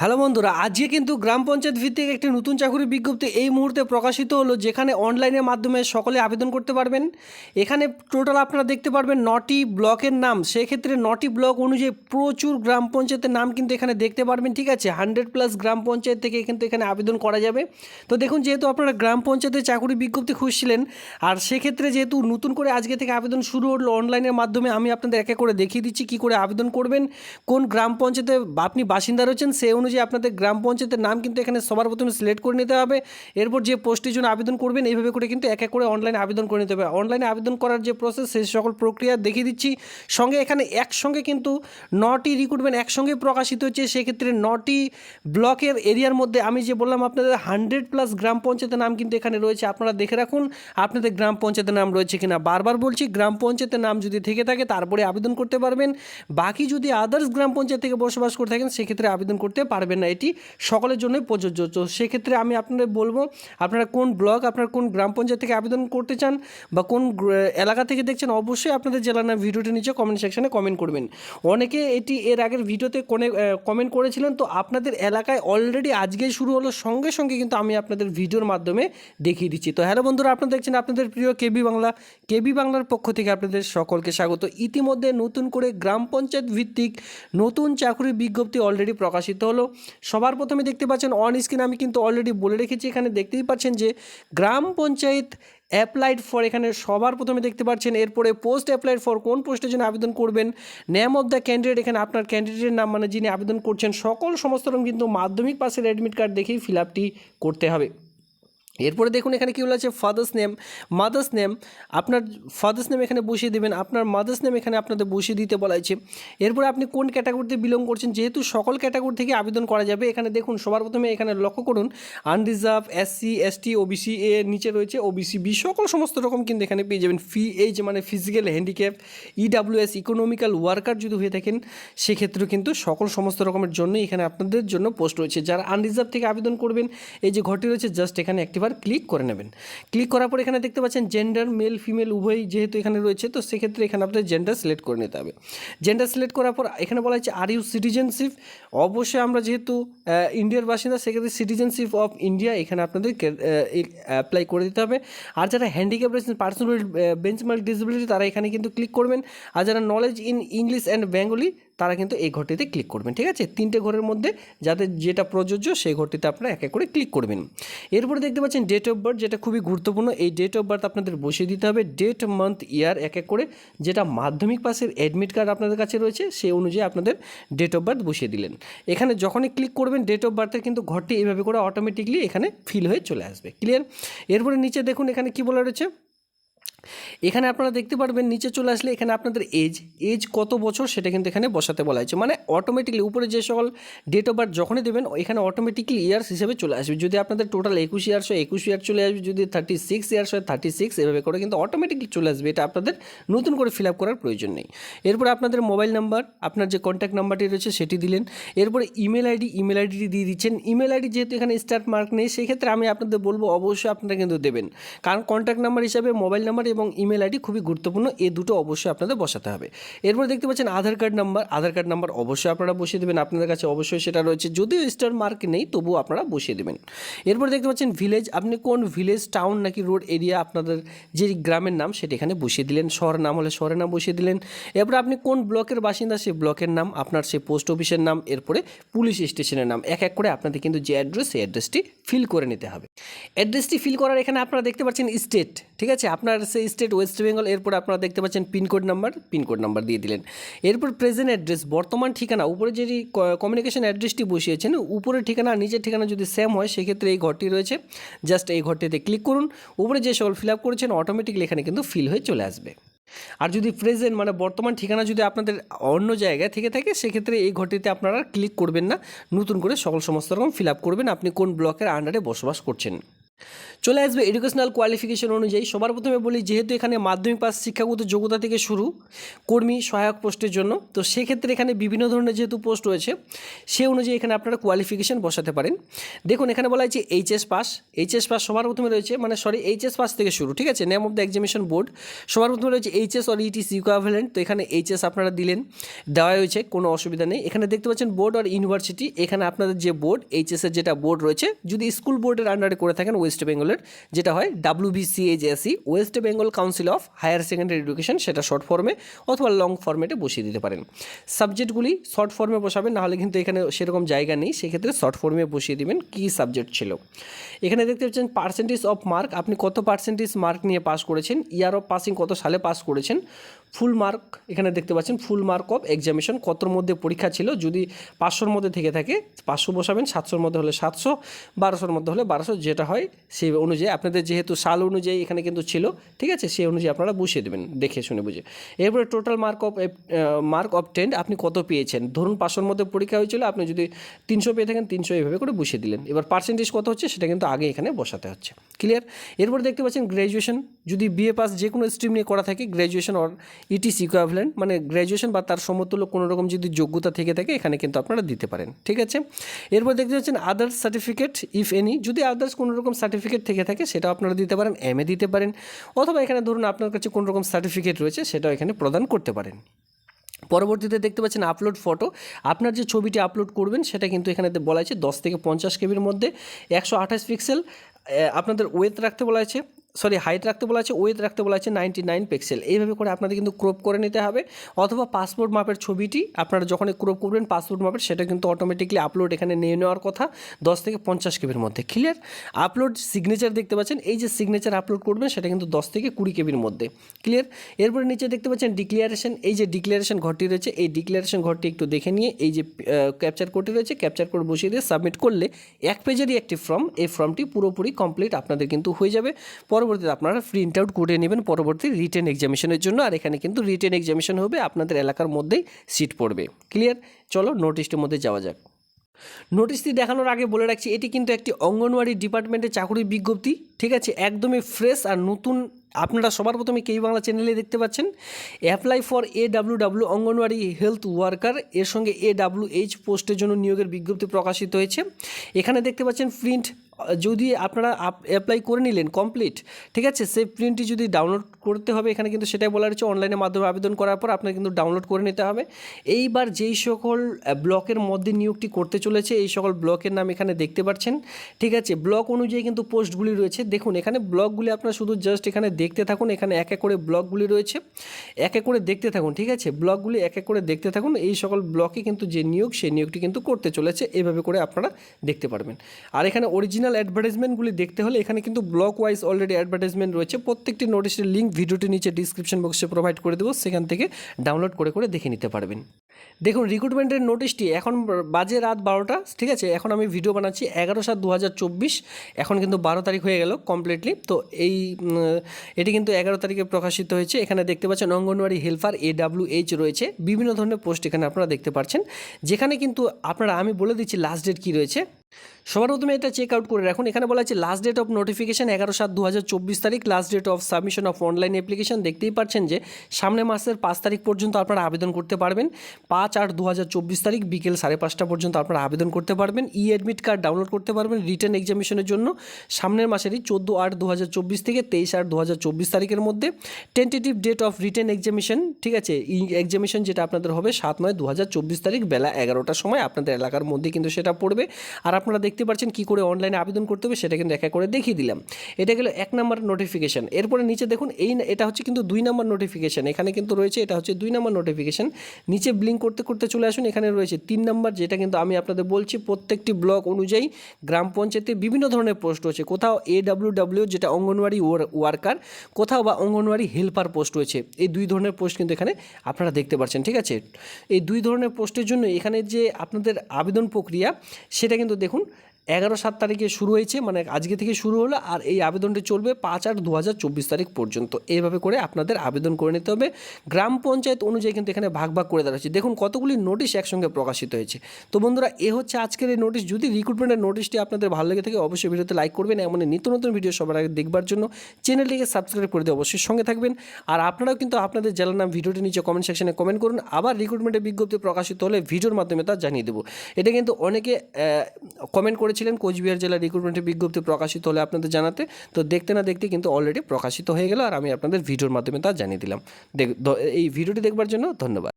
Hello বন্ধুরা, আজকে কিন্তু গ্রাম পঞ্চায়েত ভিত্তিক একটি নতুন চাকরি বিজ্ঞপ্তি এই মুহূর্তে প্রকাশিত হলো, যেখানে অনলাইনের মাধ্যমে সকলে আবেদন করতে পারবেন। এখানে টোটাল আপনারা দেখতে পারবেন নটি ব্লকের নাম। সেক্ষেত্রে নটি ব্লক অনুযায়ী প্রচুর গ্রাম পঞ্চায়েতের নাম কিন্তু এখানে দেখতে পারবেন, ঠিক আছে? হান্ড্রেড প্লাস গ্রাম পঞ্চায়েত থেকে কিন্তু এখানে আবেদন করা যাবে। তো দেখুন, যেহেতু আপনারা গ্রাম পঞ্চায়েতের চাকরি বিজ্ঞপ্তি খুঁজছিলেন, আর সেক্ষেত্রে যেহেতু নতুন করে আজকে থেকে আবেদন শুরু হলো অনলাইনের মাধ্যমে, আমি আপনাদের একে করে দেখিয়ে দিচ্ছি কী করে আবেদন করবেন, কোন গ্রাম পঞ্চায়েতে আপনি বাসিন্দা রয়েছেন, সে অনুযায়ী আপনাদের গ্রাম পঞ্চায়েতের নাম কিন্তু এখানে সবার প্রথমে সিলেক্ট করে নিতে হবে। এরপর যে পোস্টের জন্য আবেদন করবেন, এইভাবে করে কিন্তু এক এক করে অনলাইনে আবেদন করে নিতে হবে। অনলাইনে আবেদন করার যে প্রসেস সেই সকল প্রক্রিয়া দেখিয়ে দিচ্ছি। সঙ্গে এখানে একসঙ্গে কিন্তু নটি রিক্রুটমেন্ট একসঙ্গে প্রকাশিত হচ্ছে। সেক্ষেত্রে নটি ব্লকের এরিয়ার মধ্যে আমি যে বললাম আপনাদের হান্ড্রেড প্লাস গ্রাম পঞ্চায়েতের নাম কিন্তু এখানে রয়েছে। আপনারা দেখে রাখুন আপনাদের গ্রাম পঞ্চায়েতের নাম রয়েছে কিনা। বারবার বলছি, গ্রাম পঞ্চায়েতের নাম যদি থেকে থাকে, তারপরে আবেদন করতে পারবেন। বাকি যদি আদার্স গ্রাম পঞ্চায়েত থেকে বসবাস করে থাকেন, সেক্ষেত্রে আবেদন করতে পারবেন। না, এটি সকলের জন্যই প্রযোজ্য। তো সেক্ষেত্রে আমি আপনাদের বলব, আপনারা কোন ব্লক আপনার কোন গ্রাম পঞ্চায়েত থেকে আবেদন করতে চান বা কোন এলাকা থেকে দেখছেন, অবশ্যই আপনাদের জেলার নাম ভিডিওটি নিচে কমেন্ট সেকশানে কমেন্ট করবেন। অনেকে এটি এর আগের ভিডিওতে কোনে কমেন্ট করেছিলেন, তো আপনাদের এলাকায় অলরেডি আজকেই শুরু হলো, সঙ্গে সঙ্গে কিন্তু আমি আপনাদের ভিডিওর মাধ্যমে দেখিয়ে দিচ্ছি। তো হ্যালো বন্ধুরা, আপনারা দেখছেন আপনাদের প্রিয় কেবি বাংলা। কেবি বাংলার পক্ষ থেকে আপনাদের সকলকে স্বাগত। ইতিমধ্যে নতুন করে গ্রাম পঞ্চায়েত ভিত্তিক নতুন চাকরির বিজ্ঞপ্তি অলরেডি প্রকাশিত হলো। সবার প্রথমে দেখতে পাচ্ছেন অন স্ক্রিন আমি কিন্তু অলরেডি বলে রেখেছি, এখানে দেখতেই পাচ্ছেন যে গ্রাম পঞ্চায়েত অ্যাপ্লাইড ফর এখানে সবার প্রথমে দেখতে পাচ্ছেন, এরপরে পোস্ট অ্যাপ্লাইড ফর কোন পোস্টের জন্য আবেদন করবেন নেম অফ দ্য ক্যান্ডিডেট এখানে আপনার ক্যান্ডিডেটের নাম মানে যিনি আবেদন করছেন, সকল সমস্ত রকম কিন্তু মাধ্যমিক পাশের অ্যাডমিট কার্ড দেখেই ফিল আপটি করতে হবে। এরপরে দেখুন এখানে কী আছে ফাদার্স নেম মাদার্স নেম আপনার ফাদার্স নেম এখানে বসিয়ে দেবেন, আপনার মাদার্স নেম এখানে আপনাদের বসিয়ে দিতে বলা হয়েছে। এরপরে আপনি কোন ক্যাটাগরিতে বিলং করছেন, যেহেতু সকল ক্যাটাগরি থেকে আবেদন করা যাবে, এখানে দেখুন সবার প্রথমে এখানে লক্ষ্য করুন unreserve SC ST OBC A নিচে রয়েছে ওবিসি বি সকল সমস্ত রকম কিন্তু এখানে পেয়ে যাবেন ফি এইচ মানে physical handicap EWS economical worker যদি হয়ে থাকেন, সেক্ষেত্রেও কিন্তু সকল সমস্ত রকমের জন্য এখানে আপনাদের জন্য পোস্ট রয়েছে। যারা আনরিজার্ভ থেকে আবেদন করবেন, এই যে ঘরটি রয়েছে জাস্ট এখানে একটিবার ক্লিক করে নেবেন। ক্লিক করার পর এখানে দেখতে পাচ্ছেন জেন্ডার মেল ফিমেল উভয়ই যেহেতু এখানে রয়েছে, তো সেক্ষেত্রে এখানে আপনাদের জেন্ডার সিলেক্ট করে নিতে হবে। জেন্ডার সিলেক্ট করার পর এখানে বলা হচ্ছে আর ইউ সিটিজেনশিপ অবশ্যই আমরা যেহেতু ইন্ডিয়ার বাসিন্দা, সেক্ষেত্রে সিটিজেনশিপ অফ ইন্ডিয়া এখানে আপনাদের অ্যাপ্লাই করে দিতে হবে। আর যারা হ্যান্ডিক্যাপ রয়েছেন পার্সোনাল বেঞ্চমার্ক ডিসেবিলিটি তারা এখানে কিন্তু ক্লিক করবেন। আর যারা knowledge in English and Bengali তারা কিন্তু এই ঘরটিতে ক্লিক করবেন, ঠিক আছে? তিনটে ঘরের মধ্যে যাদের যেটা প্রযোজ্য সেই ঘরটিতে আপনারা এক এক করে ক্লিক করবেন। এরপরে দেখতে পাচ্ছেন ডেট অফ বার্থ যেটা খুবই গুরুত্বপূর্ণ। এই ডেট অফ বার্থ আপনাদের বসিয়ে দিতে হবে। ডেট মান্থ ইয়ার এক এক করে যেটা মাধ্যমিক পাসের অ্যাডমিট কার্ড আপনাদের কাছে রয়েছে, সেই অনুযায়ী আপনাদের ডেট অফ বার্থ বসিয়ে দিলেন। এখানে যখনই ক্লিক করবেন ডেট অফ বার্থের কিন্তু ঘরটি এইভাবে করে অটোমেটিকলি এখানে ফিল হয়ে চলে আসবে। ক্লিয়ার এরপরে নিচে দেখুন এখানে কি বলা রয়েছে? এখানে আপনারা দেখতে পারবেন, নিচে চলে আসলে এখানে আপনাদের এজ এজ কত বছর সেটা কিন্তু এখানে বসাতে বলা হয়েছে। মানে অটোমেটিকলি উপরে যে সকল ডেট অফ বার্থ যখনই দেবেন, এখানে অটোমেটিকলি ইয়ার্স হিসেবে চলে আসবে। যদি আপনাদের টোটাল একুশ ইয়ার্স হয়, একুশ ইয়ার চলে আসবে, যদি থার্টি সিক্স ইয়ার্স হয় থার্টি সিক্স এভাবে করে কিন্তু অটোমেটিকলি চলে আসবে। এটা আপনাদের নতুন করে ফিল আপ করার প্রয়োজন নেই। এরপরে আপনাদের মোবাইল নাম্বার আপনার যে কন্ট্যাক্ট নাম্বারটি রয়েছে সেটি দিলেন। এরপরে ইমেল আইডি ইমেল আইডিটি দিয়ে দিচ্ছেন। ইমেল আইডি যেহেতু এখানে স্টার্ট মার্ক নেই, সেক্ষেত্রে আমি আপনাদের বলব, অবশ্যই আপনারা কিন্তু দেবেন। কারণ কন্ট্যাক্ট নাম্বার হিসাবে মোবাইল নাম্বার এবং ইমেল আইডি খুবই গুরুত্বপূর্ণ। এ দুটো অবশ্যই আপনাদের বসাতে হবে। এরপর দেখতে পাচ্ছেন Aadhaar card number Aadhaar card number অবশ্যই আপনারা বসিয়ে দেবেন। আপনাদের কাছে অবশ্যই সেটা রয়েছে। যদিও স্টার মার্ক নেই, তবুও আপনারা বসিয়ে দেবেন। এরপর দেখতে পাচ্ছেন ভিলেজ আপনি কোন ভিলেজ টাউন নাকি রোড এরিয়া আপনাদের যে গ্রামের নাম সেটা এখানে বসিয়ে দিলেন। শহর নাম হলে শহরের নাম বসিয়ে দিলেন। এরপর আপনি কোন ব্লকের বাসিন্দা, সেই ব্লকের নাম, আপনার সেই পোস্ট অফিসের নাম, এরপরে পুলিশ স্টেশনের নাম। এক এক করে আপনাদের কিন্তু যে অ্যাড্রেস সেই অ্যাড্রেসটি ফিল করে নিতে হবে। অ্যাড্রেসটি ফিল করার এখানে আপনারা দেখতে পাচ্ছেন স্টেট ঠিক আছে? আপনার সেই স্টেট ওয়েস্ট বেঙ্গল, এরপর আপনারা দেখতে পাচ্ছেন পিনকোড নাম্বার পিনকোড নাম্বার দিয়ে দিলেন। এরপর প্রেজেন্ট অ্যাড্রেস, বর্তমান ঠিকানা, উপরে যে কমিউনিকেশন অ্যাড্রেসটি বসিয়েছেন, উপরের ঠিকানা, নিচের ঠিকানা যদি সেম হয়, সেক্ষেত্রে এই ঘরটি রয়েছে। জাস্ট এই ঘরটিতে ক্লিক করুন, উপরে যে সকল ফিল আপ করেছেন অটোমেটিকলি এখানে কিন্তু ফিল হয়ে চলে আসবে। আর যদি প্রেজেন্ট মানে বর্তমান ঠিকানা যদি আপনাদের অন্য জায়গায় থেকে থাকে, সেক্ষেত্রে এই ঘরটিতে আপনারা ক্লিক করবেন না। নতুন করে সকল সমস্ত রকম ফিল আপ করবেন। আপনি কোন ব্লকের আন্ডারে বসবাস করছেন। চলে আসবে এডুকেশনাল কোয়ালিফিকেশন অনুযায়ী। সবার প্রথমে বলি, যেহেতু এখানে মাধ্যমিক পাস শিক্ষাগত যোগ্যতা থেকে শুরু কর্মী সহায়ক পোস্টের জন্য, তো সেক্ষেত্রে এখানে বিভিন্ন ধরনের যেহেতু পোস্ট রয়েছে, সে অনুযায়ী এখানে আপনারা কোয়ালিফিকেশন বসাতে পারেন। দেখুন, এখানে বলা হয়েছে এইচএস পাস এইচএস পাস সবার প্রথমে রয়েছে মানে সরি এইচএস পাস থেকে শুরু, ঠিক আছে? Name of the examination board সবার প্রথমে রয়েছে এইচএস অর ইটিস ইকুইভ্যালেন্ট তো এখানে এইচএস আপনারা দিলেন দেওয়া হয়েছে, কোনো অসুবিধা নেই। এখানে দেখতে পাচ্ছেন বোর্ড আর ইউনিভার্সিটি এখানে আপনাদের যে বোর্ড এইচএসের যেটা বোর্ড রয়েছে, যদি স্কুল বোর্ডের আন্ডারে করে থাকেন ওয়েস্ট বেঙ্গলের যেটা হয় WBCHSE West Bengal council of higher secondary education সেটা শর্ট ফর্মে অথবা লং ফর্মেটে বসিয়ে দিতে পারেন। সাবজেক্টগুলি শর্ট ফর্মে বসাবেন, নাহলে কিন্তু এখানে সেরকম জায়গা নেই, সেক্ষেত্রে শর্ট ফর্মে বসিয়ে দিবেন কী সাবজেক্ট ছিল। এখানে দেখতে পাচ্ছেন পার্সেন্টেজ অফ মার্ক আপনি কত পার্সেন্টেজ মার্ক নিয়ে পাস করেছেন ইয়ার অফ পাসিং কত সালে পাস করেছেন ফুল মার্ক, এখানে দেখতে পাচ্ছেন ফুল মার্ক অফ এক্সামিনেশন কতর মধ্যে পরীক্ষা ছিল, যদি পাঁচশোর মধ্যে থেকে থাকে, পাঁচশো বসাবেন, সাতশোর মধ্যে হলে সাতশো, বারোশোর মধ্যে হলে বারোশো, যেটা হয় সেই অনুযায়ী, আপনাদের যেহেতু সাল অনুযায়ী এখানে কিন্তু ছিল, ঠিক আছে, সেই অনুযায়ী আপনারা বসিয়ে দেবেন, দেখে শুনে বুঝে। এরপরে total mark of mark of ten আপনি কত পেয়েছেন? ধরুন পাঁচশোর মধ্যে পরীক্ষা হয়েছিল, আপনি যদি তিনশো পেয়ে থাকেন, তিনশো এইভাবে করে বসিয়ে দিলেন। এবার পার্সেন্টেজ কত হচ্ছে, সেটা কিন্তু আগে এখানে বসাতে হচ্ছে। ক্লিয়ার এরপর দেখতে পাচ্ছেন গ্র্যাজুয়েশন যদি বিএ পাস যে কোনো স্ট্রিম নিয়ে করা থাকে গ্র্যাজুয়েশন অর ইটিস ইকুইভ্যালেন্ট মানে গ্র্যাজুয়েশন বা তার সমতুল্য কোনো রকম যদি যোগ্যতা থেকে থাকে, এখানে কিন্তু আপনারা দিতে পারেন, ঠিক আছে? এরপর দেখতে পাচ্ছেন আদার্স সার্টিফিকেট ইফ এনি যদি আদার্স কোনো রকম সার্টিফিকেট থেকে থাকে সেটা আপনারা দিতে পারেন এম এ দিতে পারেন, অথবা এখানে ধরুন আপনার কাছে কোনো রকম সার্টিফিকেট রয়েছে, সেটাও এখানে প্রদান করতে পারেন। পরবর্তীতে দেখতে পাচ্ছেন আপলোড ফটো আপনার যে ছবিটি আপলোড করবেন, সেটা কিন্তু এখানে বলা আছে দশ থেকে পঞ্চাশ কেবির মধ্যে, একশো আঠাশ পিক্সেল আপনাদের ওয়েথ রাখতে বলা আছে সরি হাইট রাখতে বলা আছে ওয়েথ রাখতে বলা আছে নাইনটি নাইন পিক্সেল এইভাবে করে আপনাদের কিন্তু ক্রপ করে নিতে হবে। অথবা পাসপোর্ট মাপের ছবিটি আপনারা যখন ক্রপ করবেন পাসপোর্ট মাপের সেটা কিন্তু অটোমেটিকলি আপলোড এখানে নিয়ে নেওয়ার কথা দশ থেকে পঞ্চাশ কেবির মধ্যে। ক্লিয়ার আপলোড সিগনেচার দেখতে পাচ্ছেন। এই যে সিগনেচার আপলোড করবেন, সেটা কিন্তু দশ থেকে কুড়ি কেবির মধ্যে। ক্লিয়ার এরপরে নিচে দেখতে পাচ্ছেন ডিক্লিয়ারেশন এই যে ডিক্লিয়ারেশন ঘরটি রয়েছে, এই ডিক্লিয়ারেশন ঘরটি একটু দেখে নিয়ে এই যে ক্যাপচার কোডটি রয়েছে ক্যাপচার কোড বসিয়ে দিয়ে সাবমিট করলে এক পেজেরই একটি ফর্ম এই ফর্মটি পুরোপুরি কমপ্লিট আপনাদের কিন্তু হয়ে যাবে। পরবর্তীতে আপনারা প্রিন্ট আউট করে নেবেন পরবর্তী রিটেন এক্সামিশনের জন্য। আর এখানে কিন্তু রিটেন এক্সামিশন হবে, আপনাদের এলাকার মধ্যেই সিট পড়বে। ক্লিয়ার চলো নোটিশটির মধ্যে যাওয়া যাক। নোটিশটি দেখানোর আগে বলে রাখছি, এটি কিন্তু একটি অঙ্গনওয়াড়ি ডিপার্টমেন্টের চাকরির বিজ্ঞপ্তি, ঠিক আছে? একদমই ফ্রেশ আর নতুন, আপনারা সবার প্রথমে কেই বাংলা চ্যানেলে দেখতে পাচ্ছেন। Apply for A W W anganwadi health worker এর সঙ্গে এ ডাব্লিউ এইচ পোস্টের জন্য নিয়োগের বিজ্ঞপ্তি প্রকাশিত হয়েছে। এখানে দেখতে পাচ্ছেন প্রিন্ট যদি আপনারা অ্যাপ্লাই করে নিলেন কমপ্লিট ঠিক আছে? সেই প্রিন্টটি যদি ডাউনলোড করতে হবে, এখানে কিন্তু সেটাই বলা রয়েছে অনলাইনের মাধ্যমে আবেদন করার পর আপনার কিন্তু ডাউনলোড করে নিতে হবে। এইবার যেই সকল ব্লকের মধ্যে নিয়োগটি করতে চলেছে, এই সকল ব্লকের নাম এখানে দেখতে পাচ্ছেন, ঠিক আছে? ব্লক অনুযায়ী কিন্তু পোস্টগুলি রয়েছে। দেখুন, এখানে ব্লকগুলি আপনারা শুধু জাস্ট এখানে দেখতে থাকুন, এখানে এক এক করে ব্লকগুলি রয়েছে। এক এক করে দেখতে থাকুন, ঠিক আছে? ব্লকগুলি এক এক করে দেখতে থাকুন, এই সকল ব্লকে কিন্তু যে নিয়োগ, সেই নিয়োগটি কিন্তু করতে চলেছে। এভাবে করে আপনারা দেখতে পারবেন। আর এখানে অরিজিনাল অ্যাডভার্টাইজমেন্টগুলি দেখতে হলে এখানে কিন্তু ব্লক ওয়াইজ অলরেডি অ্যাডভার্টাইজমেন্ট রয়েছে। প্রত্যেকটি নোটিশের লিঙ্ক ভিডিওটি নিচে ডিসক্রিপশন বক্সে প্রোভাইড করে দেবো। সেখান থেকে ডাউনলোড করে করে দেখে নিতে পারবেন। দেখুন রিক্রুটমেন্টের নোটিশটি এখন বাজে রাত বারোটা, ঠিক আছে? এখন আমি ভিডিও বানাচ্ছি এগারো সাত দু এখন কিন্তু বারো তারিখ হয়ে গেল কমপ্লিটলি তো এই এটি কিন্তু এগারো তারিখে প্রকাশিত হয়েছে। এখানে দেখতে পাচ্ছেন anganwadi helper A W H রয়েছে। বিভিন্ন ধরনের পোস্ট এখানে আপনারা দেখতে পাচ্ছেন যেখানে কিন্তু আপনারা, আমি বলে দিচ্ছি লাস্ট ডেট কী রয়েছে? সবার প্রথমে এটা চেক আউট করে রাখুন। এখানে বলা আছে লাস্ট ডেট অফ নোটিফিকেশন এগারো সাত দু হাজার চব্বিশ তারিখ last date of submission of online application দেখতেই পাচ্ছেন যে সামনে মাসের পাঁচ তারিখ পর্যন্ত আপনারা আবেদন করতে পারবেন। পাঁচ আট দু হাজার চব্বিশ তারিখ বিকেল সাড়ে পাঁচটা পর্যন্ত আপনারা আবেদন করতে পারবেন। ই অ্যাডমিট কার্ড ডাউনলোড করতে পারবেন রিটার্ন এক্সামিশনের জন্য। সামনের মাসেরই চোদ্দ আট দু হাজার চব্বিশ থেকে তেইশ আট দু হাজার চব্বিশ তারিখের মধ্যে। Tentative date of return examination ঠিক আছে? ই এক্সামিশন যেটা আপনাদের হবে সাত নয় দু হাজার চব্বিশ তারিখ বেলা এগারোটার সময়। আপনাদের এলাকার মধ্যে কিন্তু সেটা পড়বে। আর আপনারা দেখতে পাচ্ছেন কী করে অনলাইনে আবেদন করতে হবে সেটা কিন্তু এক করে দেখিয়ে দিলাম। এটা গেলো এক নম্বর নোটিফিকেশন এরপরে নিচে দেখুন, এই এটা হচ্ছে কিন্তু দুই নম্বর নোটিফিকেশন এখানে কিন্তু রয়েছে, এটা হচ্ছে দুই নম্বর নোটিফিকেশান নিচে ব্লিঙ্ক করতে করতে চলে আসুন, এখানে রয়েছে তিন নম্বর, যেটা কিন্তু আমি আপনাদের বলছি, প্রত্যেকটি ব্লক অনুযায়ী গ্রাম পঞ্চায়েতে বিভিন্ন ধরনের পোস্ট রয়েছে। কোথাও এ ডাব্লিউ যেটা অঙ্গনওয়াড়ি ওয়ার্কার, কোথাও বা অঙ্গনওয়াড়ি হেল্পার পোস্ট রয়েছে। এই দুই ধরনের পোস্ট কিন্তু এখানে আপনারা দেখতে পাচ্ছেন, ঠিক আছে? এই দুই ধরনের পোস্টের জন্য এখানে যে আপনাদের আবেদন প্রক্রিয়া, সেটা কিন্তু দেখুন দেখুন এগারো সাত তারিখে শুরু হয়েছে মানে আজকে থেকে শুরু হলো আর এই আবেদনটি চলবে পাঁচ আট দু তারিখ পর্যন্ত। এইভাবে করে আপনাদের আবেদন করে নিতে হবে। গ্রাম পঞ্চায়েত অনুযায়ী কিন্তু এখানে ভাগ ভাগ করে দেওয়া দেখুন কতগুলি নোটিশ একসঙ্গে প্রকাশিত হয়েছে। তো বন্ধুরা, এ হচ্ছে আজকের এই নোটিশ। যদি রিক্রুটমেন্টের নোটিশটি আপনাদের ভালো লেগে থাকে, অবশ্যই ভিডিওতে লাইক করবেন। এমন নিত্য নতুন ভিডিও সবার আগে দেখবার জন্য চ্যানেলটিকে সাবস্ক্রাইব করে দিয়ে অবশ্যই সঙ্গে থাকবেন। আর আপনারাও কিন্তু আপনাদের জেলার নাম ভিডিওটি নিচে কমেন্ট সেকশনে কমেন্ট করুন। আবার রিক্রুটমেন্টের বিজ্ঞপ্তি প্রকাশিত হলে ভিডিওর মাধ্যমে তা জানিয়ে দেবো। এটা কিন্তু অনেকে কমেন্ট করেছিলেন কোচবিহার জেলা রিক্রুটমেন্টের বিজ্ঞপ্তি প্রকাশিত হলে আপনাদের জানাতে। তো দেখতে না দেখতে কিন্তু অলরেডি প্রকাশিত হয়ে গেল আর আমি আপনাদের ভিডিওর মাধ্যমে তা জানিয়ে দিলাম। এই ভিডিওটি দেখবার জন্য ধন্যবাদ।